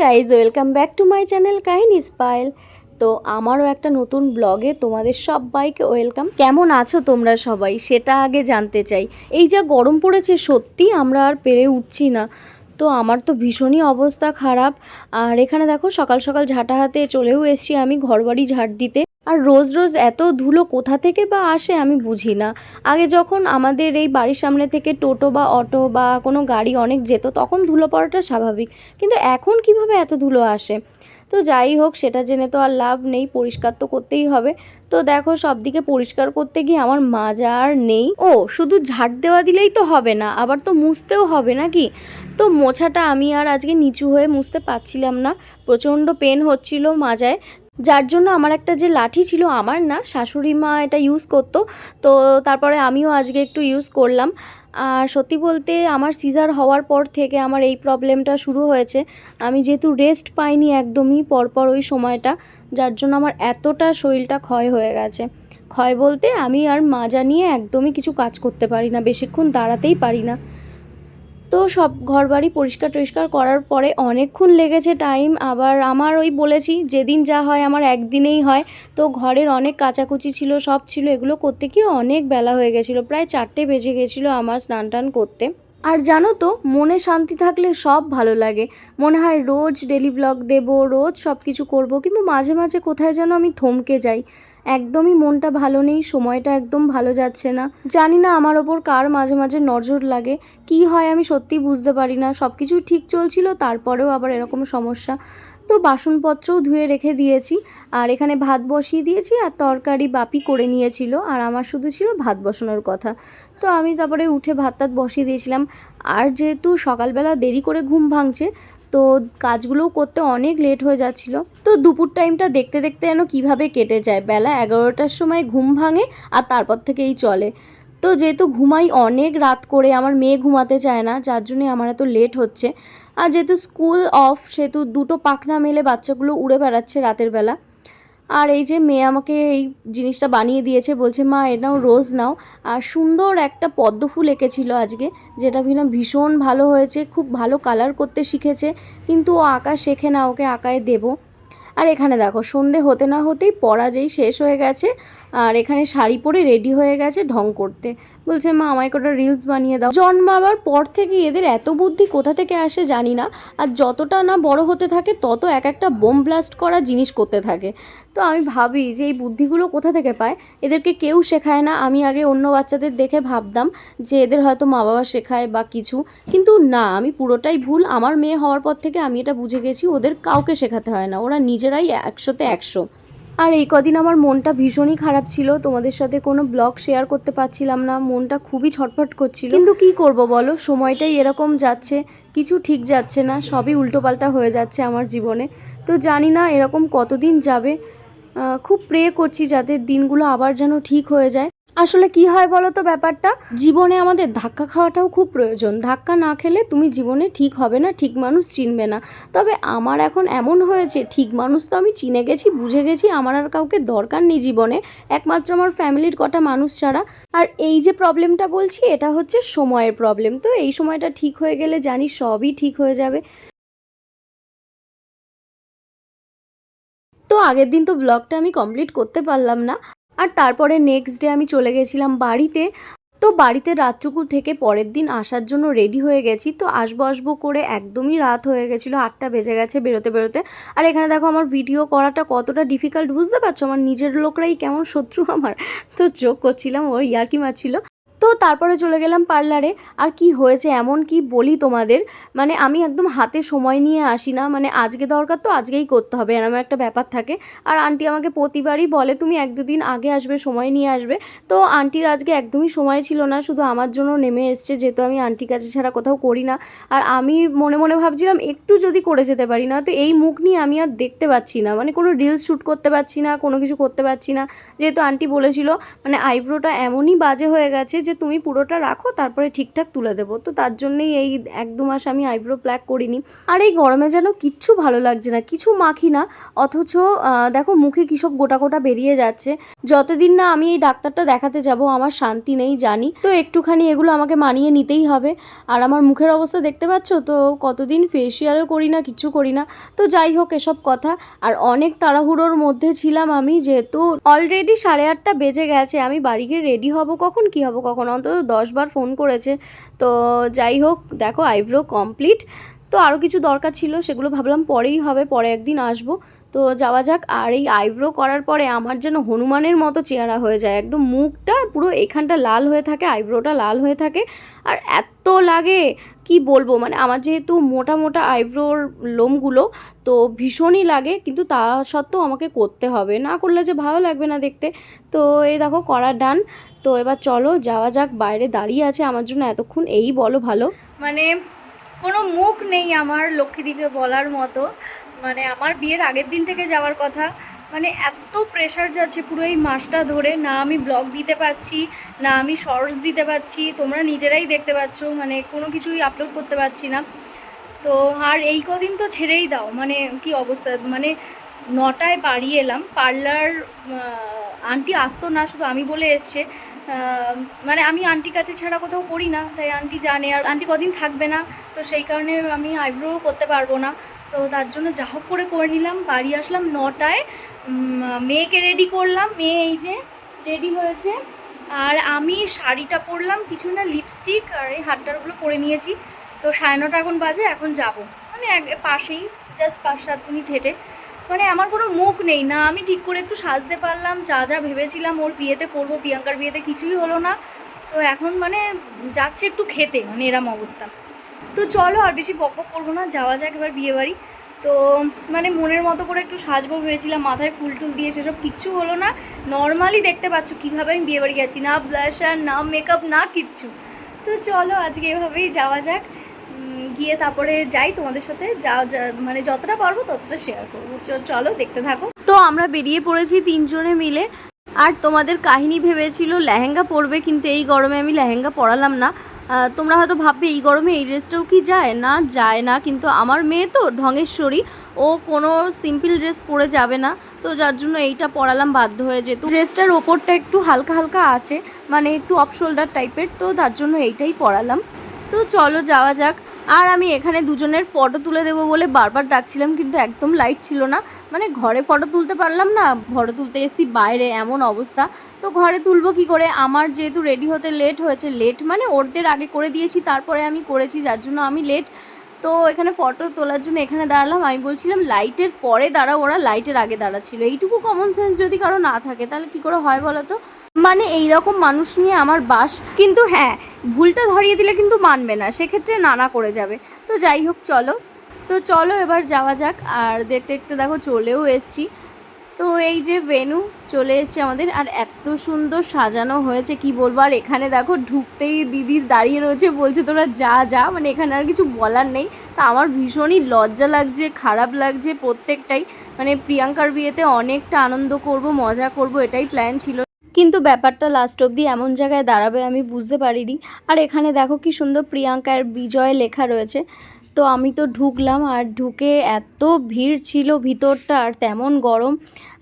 Guys welcome back to my channel কাহিনী স্পাইল তো আমারও একটা নতুন ব্লগে তোমাদের সবাইকে ওয়েলকাম কেমন আছো তোমরা সবাই? সেটা আগে জানতে চাই। এই যা গরম পড়েছে, সত্যি আমরা আর পেরে উঠছি না। তো আমার তো ভীষণই অবস্থা খারাপ। আর এখানে দেখো, সকাল সকাল ঝাঁটা হাতে চলেও এসছি আমি ঘরবাড়ি ঝাড় দিতে। আর রোজ রোজ এত ধুলো কোথা থেকে বা আসে আমি বুঝি না। আগে যখন আমাদের এই বাড়ির সামনে থেকে টোটো বা অটো বা কোনো গাড়ি অনেক যেত, তখন ধুলো পড়াটা স্বাভাবিক। কিন্তু এখন কীভাবে এত ধুলো আসে? তো যাই হোক, সেটা জেনে তো আর লাভ নেই, পরিষ্কার তো করতেই হবে। তো দেখো সব দিকে পরিষ্কার করতে গিয়ে আমার মাজা আর নেই। ও, শুধু ঝাড় দেওয়া দিলেই তো হবে না, আবার তো মুছতেও হবে নাকি? তো মোছাটা আমি আর আজকে নিচু হয়ে মুছতে পারছিলাম না। প্রচণ্ড পেন হচ্ছিল মাজায় যার জন্য আমার একটা যে লাঠি ছিল আমার না, শাশুড়ি মা এটা ইউজ করতো। তো তারপরে আমিও আজকে একটু ইউজ করলাম। আর সত্যি বলতে আমার সিজার হওয়ার পর থেকে আমার এই প্রবলেমটা শুরু হয়েছে। আমি যেহেতু রেস্ট পাইনি একদমই পরপর ওই সময়টা, যার জন্য আমার এতটা শরীরটা ক্ষয় হয়ে গেছে। ক্ষয় বলতে আমি আর মাজা নিয়ে একদমই কিছু কাজ করতে পারি না, বেশিক্ষণ দাঁড়াতেই পারি না। তো সব ঘরবাড়ি পরিষ্কার টরিষ্কার করার পরে অনেকক্ষণ লেগেছে টাইম আবার আমার ওই বলেছি, যেদিন যা হয় আমার একদিনেই হয়। তো ঘরের অনেক কাচাকুচি ছিল, সব ছিল, এগুলো করতে গিয়ে অনেক বেলা হয়ে গেছিল, প্রায় চারটে বেজে গেছিল আমার স্নান টান করতে। আর জানো তো, মনে শান্তি থাকলে সব ভালো লাগে। মনে হয় রোজ ডেলি ব্লগ দেব, রোজ সব কিছু করব, কিন্তু মাঝে মাঝে কোথায় যেন আমি থমকে যাই। একদমই মনটা ভালো নেই, সময়টা একদম ভালো যাচ্ছে না। জানি না আমার ওপর কার মাঝে মাঝে নজর লাগে, কি হয় আমি সত্যি বুঝতে পারি না। সব কিছু ঠিক চলছিল, তারপরেও আবার এরকম সমস্যা। তো বাসনপত্রও ধুয়ে রেখে দিয়েছি, আর এখানে ভাত বসিয়ে দিয়েছি, আর তরকারি বাপি করে নিয়েছিল, আর আমার শুধু ছিল ভাত বসানোর কথা। তো আমি তারপরে উঠে ভাত বসিয়ে দিয়েছিলাম, আর যেহেতু সকালবেলা দেরি করে ঘুম ভাঙছে তো কাজগুলো করতে অনেক লেট হয়ে যাচ্ছিল। তো দুপুর টাইমটা দেখতে দেখতে যেন কীভাবে কেটে যায়। বেলা এগারোটার সময় ঘুম ভাঙে আর তারপর থেকেই চলে। তো যেহেতু ঘুমাই অনেক রাত করে, আমার মেয়ে ঘুমাতে চায় না, যার জন্যে আমার এত লেট হচ্ছে। আর যেহেতু স্কুল অফ সেহেতু দুটো পাখনা মেলে বাচ্চাগুলো উড়ে বেড়াচ্ছে রাতের বেলা। আর এই যে মেয়ে আমাকে এই জিনিসটা বানিয়ে দিয়েছে, বলছে, মা এটাও রোজ নাও। আর সুন্দর একটা পদ্ম ফুল এঁকেছিল আজকে, যেটা কিনা ভীষণ ভালো হয়েছে, খুব ভালো কালার করতে শিখেছে, কিন্তু ও আঁকা শেখে না, ওকে আঁকায় দেবো। আর এখানে দেখো, সন্ধে হতে না হতেই পড়া যেই শেষ হয়ে গেছে। আর এখানে শাড়ি পরে রেডি হয়ে গেছে ঢং করতে। বলছে, মা, আমায় কটা রিলস বানিয়ে দাও। জন্মাবার পর থেকে এদের এত বুদ্ধি কোথা থেকে আসে জানি না। আর যতটা না বড় হতে থাকে, তত এক একটা বোম ব্লাস্ট করা জিনিস করতে থাকে। তো আমি ভাবি যে এই বুদ্ধিগুলো কোথা থেকে পায়? এদেরকে কেউ শেখায় না। আমি আগে অন্য বাচ্চাদের দেখে ভাবতাম যে এদের হয়তো মা বাবা শেখায় বা কিছু। কিন্তু না, আমি পুরোটাই ভুল। আমার মেয়ে হওয়ার পর থেকে আমি এটা বুঝে গেছি, ওদের কাউকে শেখাতে হয় না। ওরা নিজেরাই একশোতে একশো। আর এই কদিন আমার মনটা ভীষণই খারাপ ছিল। তোমাদের সাথে কোনো ব্লগ শেয়ার করতে পারছিলাম না। মনটা খুবই ছটফট করছিল। কিন্তু কি করব বলো? সময়টাই এরকম যাচ্ছে। কিছু ঠিক যাচ্ছে না। সবই উল্টোপাল্টা হয়ে যাচ্ছে আমার জীবনে। তো জানি না এরকম কতদিন যাবে। খুব প্রে করছি যাতে দিনগুলো আবার যেন ঠিক হয়ে যায়। আসলে কি হয় বলো তো ব্যাপারটা? জীবনে আমাদের ধাক্কা খাওয়াটাও খুব প্রয়োজন। ধাক্কা না খেলে তুমি জীবনে ঠিক হবে না, ঠিক মানুষ চিনবে না। তবে আমার এখন এমন হয়েছে, ঠিক মানুষ তো আমি চিনে গেছি, বুঝে গেছি, আমার আর কাউকে দরকার নেই জীবনে। একমাত্র আমার ফ্যামিলির কটা মানুষ ছাড়া। আর এই যে প্রবলেমটা বলছি, এটা হচ্ছে সময়ের প্রবলেম। তো এই সময়টা ঠিক হয়ে গেলে জানি সবই ঠিক হয়ে যাবে। তো আগের দিন তো ব্লগটা আমি কমপ্লিট করতে পারলাম না। আর তারপরে নেক্সট ডে আমি চলে গেছিলাম বাড়িতে। তো বাড়িতে রাতটুকু থেকে পরের দিন আসার জন্য রেডি হয়ে গেছি। তো আসব আসব করে একদমই রাত হয়ে গেছিল, আটটা বেজে গেছে বেরোতে বেরোতে। আর এখানে দেখো আমার ভিডিও করাটা কতটা ডিফিকাল্ট বুঝতে পারছ? আমার নিজের লোকরাই কেমন শত্রু আমার। তো চোখ করছিলাম ওর ইয়ার্কি মারছিল। তো তারপরে চলে গেলাম পার্লারে। আর কি হয়েছে, এমন কি বলি তোমাদের? মানে আমি একদম হাতে সময় নিয়ে আসি না। মানে আজকে দরকার তো আজকেই করতে হবে। এরকম একটা ব্যাপার থাকে। আর আন্টি আমাকে প্রতিবারই বলে, তুমি এক দুদিন আগে আসবে, সময় নিয়ে আসবে। তো আন্টির আজকে একদমই সময় ছিল না। শুধু আমার জন্য নেমে এসছে, যেহেতু আমি আন্টির কাছে ছাড়া কোথাও করি না। আর আমি মনে মনে ভাবছিলাম, একটু যদি করে যেতে পারি না? তো এই মুখ নিয়ে আমি আর দেখতে পাচ্ছি না। মানে কোনো রিলস শ্যুট করতে পারছি না, কোনো কিছু করতে পারছি না। যেহেতু আন্টি বলেছিল মানে আইব্রোটা এমনই বাজে হয়ে গেছে যে যে তুমি পুরোটা রাখো, তারপরে ঠিকঠাক তুলে দেবো। তো তার জন্যেই এই এক দু মাস আমি আইব্রো প্ল্যাক করিনি। আর এই গরমে যেন কিচ্ছু ভালো লাগছে না, কিছু মাখি না, অথচ দেখো মুখে কী সব গোটা গোটা বেরিয়ে যাচ্ছে। যতদিন না আমি এই ডাক্তারটা দেখাতে যাব, আমার শান্তি নেই জানি। তো একটুখানি এগুলো আমাকে মানিয়ে নিতেই হবে। আর আমার মুখের অবস্থা দেখতে পাচ্ছ তো, কতদিন ফেসিয়াল করি না কিচ্ছু করি না। তো যাই হোক এসব কথা। আর অনেক তাড়াহুড়োর মধ্যে ছিলাম আমি, যেহেতু অলরেডি সাড়ে আটটা বেজে গেছে, আমি বাড়ি গিয়ে রেডি হব কখন, কি হব কখন অন্তত দশবার ফোন করেছে। তো যাই হোক, দেখো আইব্রো কমপ্লিট। তো আরও কিছু দরকার ছিল, সেগুলো ভাবলাম পরেই হবে, পরে একদিন আসব। তো যাওয়া যাক, আর এই আইব্রো করার পরে আমার যেন হনুমানের মতো চেহারা হয়ে যায়। একদম মুখটা পুরো এখানটা লাল হয়ে থাকে, আইব্রোটা লাল হয়ে থাকে। আর এত লাগে, কি বলব? মানে আমার যেহেতু মোটা মোটা আইব্রোর লোমগুলো, তো ভীষণই লাগে, কিন্তু তা সত্ত্বেও আমাকে করতে হবে। না করলে যে ভালো লাগবে না দেখতে। তো এই দেখো, করা ডান। তো এবার চলো, যাওয়া যাক, বাইরে দাঁড়িয়ে আছে আমার জন্য এতক্ষণ, এই বলো ভালো। মানে কোনো মুখ নেই আমার লক্ষ্মীদিকে বলার মতো। মানে আমার বিয়ের আগের দিন থেকে যাওয়ার কথা। মানে এত প্রেশার যাচ্ছে পুরো এই মাসটা ধরে, না আমি ব্লগ দিতে পারছি, না আমি শর্টস দিতে পারছি, তোমরা নিজেরাই দেখতে পাচ্ছ মানে কোনো কিছুই আপলোড করতে পারছি না। তো আর এই কদিন তো ছেড়েই দাও মানে কি অবস্থা? মানে নটায় বাড়ি এলাম, পার্লার আন্টি আসতো না, শুধু আমি বলে এসছে। মানে আমি আন্টির কাছে ছাড়া কোথাও করি না, তাই আন্টি জানে, আর আন্টি কদিন থাকবে না, তো সেই কারণে আমি আইব্রো করতে পারব না। তো তার জন্য যা হোক করে করে নিলাম। বাড়ি আসলাম নটায়। মেয়েকে রেডি করলাম। মেয়ে এই যে রেডি হয়েছে। আর আমি শাড়িটা পরলাম, কিছু না লিপস্টিক আর এই হাতটারগুলো পরে নিয়েছি। তো সাড়ে নটা এখন বাজে, এখন যাব। মানে এক পাশেই জাস্ট পাঁচ সাত মিনিট হেঁটে। মানে আমার কোনো মুখ নেই না। আমি ঠিক করে একটু সাজতে পারলাম, যা যা ভেবেছিলাম, ওর বিয়েতে করব, প্রিয়াঙ্কার বিয়েতে কিছুই হলো না। তো এখন মানে যাচ্ছে একটু খেতে মানে এরম অবস্থা। তো চলো আর বেশি বক বক করব না, যাওয়া যাক এবার বিয়ে বাড়ি তো মানে মনের মতো করে একটু সাজবো ভেবেছিলাম, মাথায় ফুল টুল দিয়ে সেসব কিচ্ছু হলো না। নর্মালি দেখতে পাচ্ছ কীভাবে আমি বিয়ে বাড়ি যাচ্ছি, না ব্লাশার না মেকআপ না কিচ্ছু। তো চলো আজকে এভাবেই যাওয়া যাক। গিয়ে তারপরে যাই তোমাদের সাথে, যা মানে যতটা পারব ততটা শেয়ার করব। চলো দেখতে থাকো। তো আমরা বেরিয়ে পড়েছি তিনজনে মিলে। আর তোমাদের কাহিনী ভেবেছিল লেহেঙ্গা পরবে, কিন্তু এই গরমে আমি লেহেঙ্গা পরালাম না। তোমরা হয়তো ভাববে, এই গরমে এই ড্রেসটাও কি যায়? না যায় না, কিন্তু আমার মেয়ে তো ঢঙেশ্বরী। ও কোনো সিম্পল ড্রেস পরে যাবে না। তো যার জন্য এইটা পরালাম বাধ্য হয়ে যেত ড্রেসটার ওপরটা একটু হালকা হালকা আছে মানে একটু অফ শোল্ডার টাইপের তো তার জন্য এইটাই পরালাম। তো চলো যাওয়া যাক। আর আমি এখানে দুজনের ফটো তুলে দেবো বলে বারবার ডাকছিলাম, কিন্তু একদম লাইট ছিল না। মানে ঘরে ফটো তুলতে পারলাম না ফটো তুলতে এসি বাইরে, এমন অবস্থা। তো ঘরে তুলবো কি করে? আমার যেহেতু রেডি হতে লেট হয়েছে লেট মানে ওরদের আগে করে দিয়েছি, তারপরে আমি করেছি, যার জন্য আমি লেট তো এখানে ফটো তোলার জন্য এখানে দাঁড়ালাম, আমি বলছিলাম লাইটের পরে দাঁড়া ওরা লাইটের আগে দাঁড়াচ্ছিল। এইটুকু কমন সেন্স যদি কারও না থাকে, তাহলে কি করে হয় বলো তো? মানে এই রকম মানুষ নিয়ে আমার বাস। কিন্তু হ্যাঁ ভুলটা ধরিয়ে দিলে কিন্তু মানবে না, সেক্ষেত্রে নানা করে যাবে। তো যাই হোক, চলো। তো চলো এবার যাওয়া যাক। আর দেখতে দেখতে দেখো, চলেও এসছি। তো এই যে ভেনু, চলে এসছে আমাদের। আর এত সুন্দর সাজানো হয়েছে, কি বলব? আর এখানে দেখো, ঢুকতেই দিদি দাঁড়িয়ে রয়েছে, বলছে, তোরা যা যা। মানে এখানে আর কিছু বলার নেই। তা আমার ভীষণই লজ্জা লাগছে, খারাপ লাগছে প্রত্যেকটাই। মানে প্রিয়াঙ্কার বিয়েতে অনেকটা আনন্দ করব, মজা করব, এটাই প্ল্যান ছিল। কিন্তু ব্যাপারটা লাস্ট অবধি এমন জায়গায় দাঁড়াবে আমি বুঝতে পারিনি। আর এখানে দেখো কি সুন্দর প্রিয়াঙ্কার বিজয় লেখা রয়েছে। তো আমি তো ঢুকলাম আর ঢুকে এত ভিড় ছিল ভিতরটা আর তেমন গরম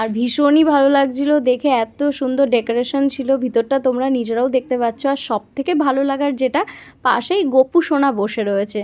আর ভীষণই ভালো লাগছিল দেখে এত সুন্দর ডেকোরেশন ছিল ভিতরটা তোমরা নিজেরাও দেখতে পাচ্ছ। আর সব থেকে ভালো লাগার যেটা, পাশেই গোপু সোনা বসে রয়েছে।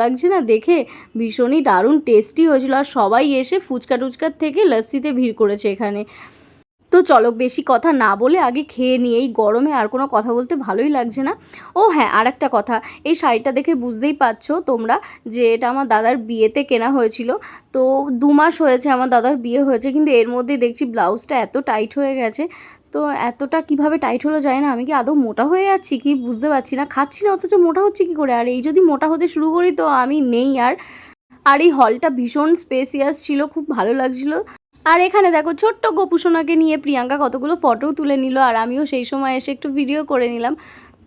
লাগছে না দেখে? ভীষণই দারুণ টেস্টি হয়েছিল আর সবাই এসে ফুচকা টুচকার থেকে লস্যিতে ভিড় করেছে এখানে। তো চলো বেশি কথা না বলে আগে খেয়ে নিই, এই গরমে আর কোনো কথা বলতে ভালোই লাগছে না। ও হ্যাঁ আর একটা কথা, এই শাড়িটা দেখে বুঝতেই পারছ তোমরা যে এটা আমার দাদার বিয়েতে কেনা হয়েছিল। তো দু মাস হয়েছে আমার দাদার বিয়ে হয়েছে, কিন্তু এর মধ্যে দেখছি ব্লাউজটা এত টাইট হয়ে গেছে। তো এতটা কীভাবে টাইট হলো যায় না। আমি কি আদৌ মোটা হয়ে যাচ্ছি কি বুঝতে পারছি না। খাচ্ছি না, অথচ মোটা হচ্ছে কি করে? আর এই যদি মোটা হতে শুরু করি তো আমি নেই আর। আর এই হলটা ভীষণ স্পেসিয়াস ছিল, খুব ভালো লাগছিল। আর এখানে দেখো ছোট্ট গোপুসোনাকে নিয়ে প্রিয়াঙ্কা কতগুলো ফটো তুলে নিল। আর আমিও সেই সময় এসে একটু ভিডিও করে নিলাম।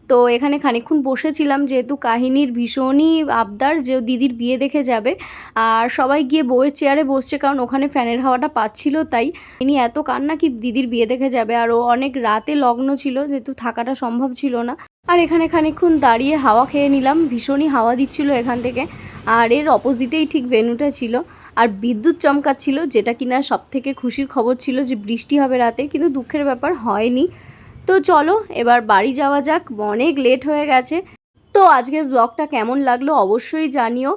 তো এখানে খানিকক্ষণ বসেছিলাম, যেহেতু কাহিনীর ভীষণই আবদার, যে দিদির বিয়ে দেখে যাবে। আর সবাই গিয়ে বইয়ের চেয়ারে বসছে, কারণ ওখানে ফ্যানের হাওয়াটা পাচ্ছিল তাই। ইনি এত কান্না কি দিদির বিয়ে দেখে যাবে? আর ও অনেক রাতে লগ্ন ছিল, যেহেতু থাকাটা সম্ভব ছিল না। আর এখানে খানিকক্ষণ দাঁড়িয়ে হাওয়া খেয়ে নিলাম, ভীষণই হাওয়া দিচ্ছিল এখান থেকে। আর এর অপোজিটেই ঠিক ভেনুটা ছিল। আর বিদ্যুৎ চমকাচ্ছিল, যেটা কিনা সব থেকে খুশির খবর ছিল যে বৃষ্টি হবে রাতে, কিন্তু দুঃখের ব্যাপার হয়নি। তো চলো এবার বাড়ি যাওয়া যাক। অনেক লেট হয়ে গেছে। তো আজকের ব্লগটা কেমন লাগল অবশ্যই জানিও।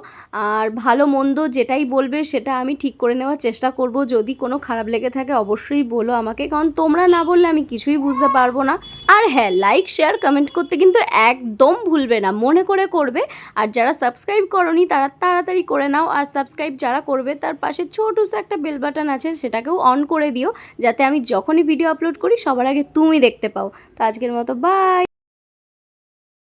আর ভালো মন্দ যেটাই বলবে সেটা আমি ঠিক করে নেওয়ার চেষ্টা করব। যদি কোনো খারাপ লেগে থাকে অবশ্যই বলো আমাকে, কারণ তোমরা না বললে আমি কিছুই বুঝতে পারব না। আর হ্যাঁ লাইক শেয়ার কমেন্ট করতে কিন্তু একদম ভুলবে না, মনে করে করবে। আর যারা সাবস্ক্রাইব করনি তারা তাড়াতাড়ি করে নাও। আর সাবস্ক্রাইব যারা করবে তার পাশে ছোটো একটা বেল বাটন আছে, সেটাকেও অন করে দিও। যাতে আমি যখনই ভিডিও আপলোড করি সবার আগে তুমি দেখতে পাও। তো আজকের মতো বাই